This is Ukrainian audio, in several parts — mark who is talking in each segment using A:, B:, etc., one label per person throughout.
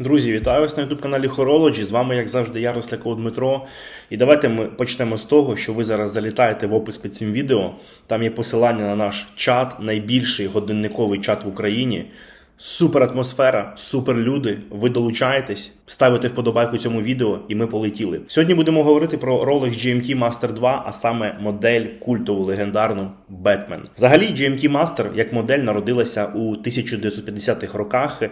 A: Друзі, вітаю вас на youtube каналі Horology. З вами, як завжди, я Росляков Дмитро. І давайте ми почнемо з того, що ви зараз залітаєте в опис під цим відео. Там є посилання на наш чат, найбільший годинниковий чат в Україні. Супер атмосфера, супер люди. Ви долучаєтесь, ставите вподобайку цьому відео, і ми полетіли. Сьогодні будемо говорити про Rolex GMT Master 2, а саме модель культову легендарну Batman. Взагалі, GMT Master як модель народилася у 1950-х роках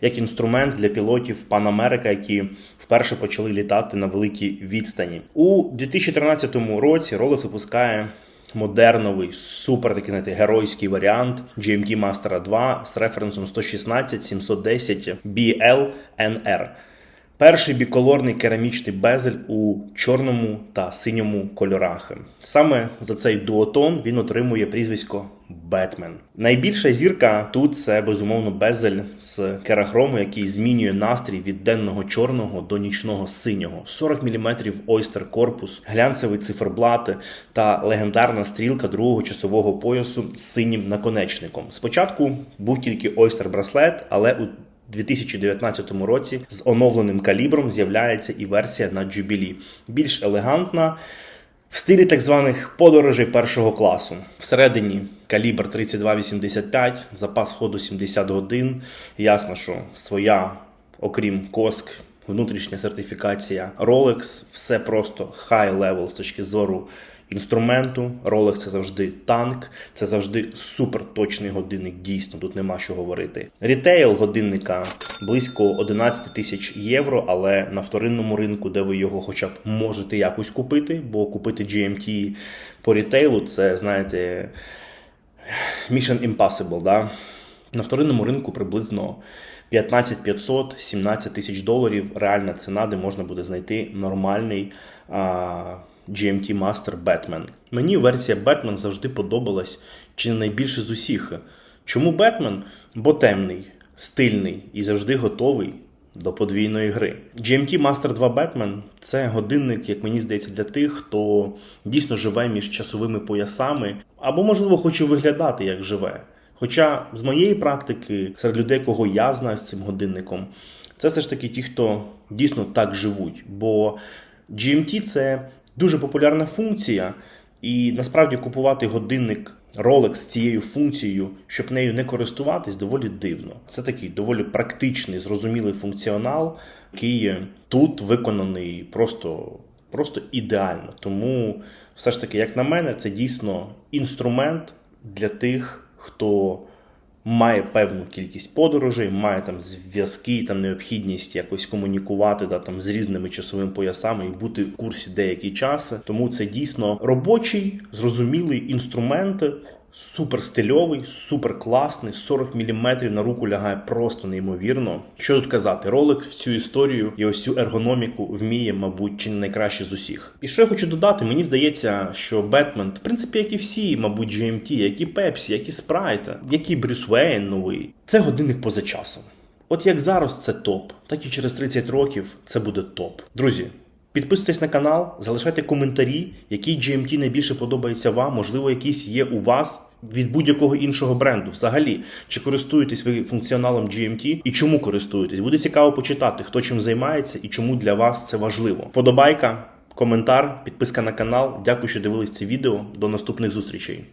A: як інструмент для пілотів Pan America, які вперше почали літати на великій відстані. У 2013 році Rolex випускає модерновий, супер такий знаєте, геройський варіант GMT Master 2 з референсом 116 710 BLNR. Перший біколорний керамічний безель у чорному та синьому кольорах. Саме за цей дуотон він отримує прізвисько Бетмен. Найбільша зірка тут це безумовно безель з керахрому, який змінює настрій від денного чорного до нічного синього. 40 мм ойстер корпус, глянцевий циферблат та легендарна стрілка другого часового поясу з синім наконечником. Спочатку був тільки ойстер браслет, але у 2019 році з оновленим калібром з'являється і версія на Jubilee. Більш елегантна, в стилі так званих подорожей першого класу. Всередині калібр 3285, запас ходу 70 годин. Ясно, що своя, окрім коск, внутрішня сертифікація Rolex, все просто high level з точки зору інструменту. Rolex це завжди танк, це завжди суперточний годинник. Дійсно, тут нема що говорити. Рітейл годинника близько 11 тисяч євро, але на вторинному ринку, де ви його хоча б можете якось купити, бо купити GMT по рітейлу, це знаєте. Mission Impossible, да? На вторинному ринку приблизно 15 500 17 тисяч доларів. Реальна ціна, де можна буде знайти нормальний а, GMT Master Batman. Мені версія Batman завжди подобалась чи не найбільше з усіх. Чому Batman? Бо темний, стильний і завжди готовий до подвійної гри. GMT Master 2 Batman – це годинник, як мені здається, для тих, хто дійсно живе між часовими поясами, або, можливо, хоче виглядати як живе. Хоча з моєї практики, серед людей, кого я знаю з цим годинником, це все ж таки ті, хто дійсно так живуть. Бо GMT це дуже популярна функція, і насправді купувати годинник Rolex з цією функцією, щоб нею не користуватись, доволі дивно. Це такий доволі практичний, зрозумілий функціонал, який тут виконаний просто, просто ідеально. Тому, все ж таки, як на мене, це дійсно інструмент для тих, хто має певну кількість подорожей, має там зв'язки, там необхідність якось комунікувати да, там, з різними часовими поясами і бути в курсі деякий час. Тому це дійсно робочий, зрозумілий інструмент. Супер стильовий, супер класний, 40 мм на руку лягає просто неймовірно. Що тут казати, Rolex в цю історію і ось цю ергономіку вміє, мабуть, чи не найкраще з усіх. І що я хочу додати, мені здається, що Бетмен, в принципі, як і всі, мабуть, GMT, як і Pepsi, як і Sprite, як і Брюс Вейн новий, це годинник поза часом. От як зараз це топ, так і через 30 років це буде топ. Друзі. Підписуйтесь на канал, залишайте коментарі, який GMT найбільше подобається вам, можливо, якийсь є у вас від будь-якого іншого бренду. Взагалі, чи користуєтесь ви функціоналом GMT і чому користуєтесь? Буде цікаво почитати, хто чим займається і чому для вас це важливо. Подобайка, коментар, підписка на канал. Дякую, що дивились це відео. До наступних зустрічей.